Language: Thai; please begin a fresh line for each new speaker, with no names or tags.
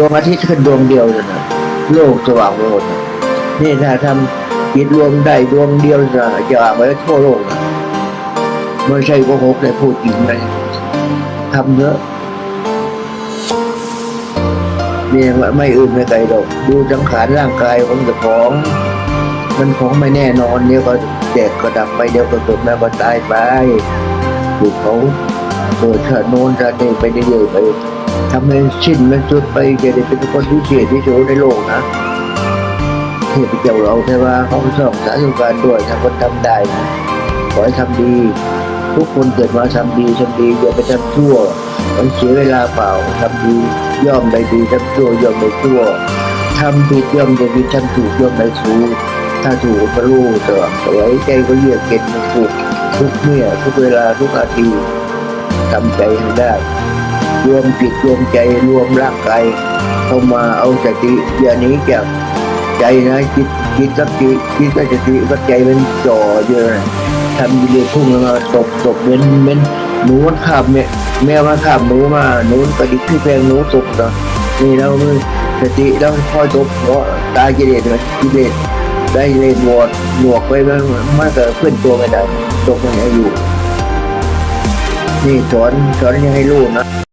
ดวงอาทิตย์ขึ้นดวงเดียวเลยนะโลกสว่างไปหมดนะนี่ถ้าทำจิตรวมได้ดวงเดียวจะจะว่างไปทั่วโลกนะไม่ใช่โกหกเลยพูดจริงเลยทำเถอะเนี่ยไม่อื่นไม่ไกลหรอกดูสังขารร่างกายของเจ้าของ มันของไม่แน่นอนเดี๋ยก็แตกก็ดับไปเดี๋ยวก็เกิดแล้วก็ตายไปอยู่เขาเกิดชาติโน้นชาตินี้ไปเรื่อยๆไป ทำให้สิ้นมันสุดไปจะได้เป็นคนที่เสียที่สุดในโลกนะเทพเจ้าเราเทว่าเขาชอบสาธุการด้วยถ้าคนทำได้นะขอให้ทำดี ทุกคนเกิดมาทำดีทำดีอย่าไปทำชั่วมันเสียเวลาเปล่าทำดีย่อมได้ดีทำชั่วย่อมได้ชั่วทำผิดย่อมได้ผิดทำถูกย่อมได้ถูกถ้าถูกก็รู้แต่ว่าสวยใจก็เยือกเก็นถูกทุกเมื่อทุกเวลาทุกนาทีทำใจให้ได้ รวมจิตรวมใจรวมร่างกายเข้ามาเอาสติอย่าหนี้จากใจนะจิตจิตกับจิตจิตกับสติกับใจมันจ่อเยอะนะทำดีเลยพุ่งมาตบตบเหม็นเหม็นหนูขับเนี่ยแมวมาขับหนูมาหนูกระดิกที่แพงหนูตกเนาะนี่เรามือสติแล้วคอยตบเพราะตายกิเลสมันกิเลสได้เลยหนวดหนวกไปมันมันก็ขึ้นตัวไม่ได้ตกมันอยู่ นี่สอนสอนยังให้รู้นะ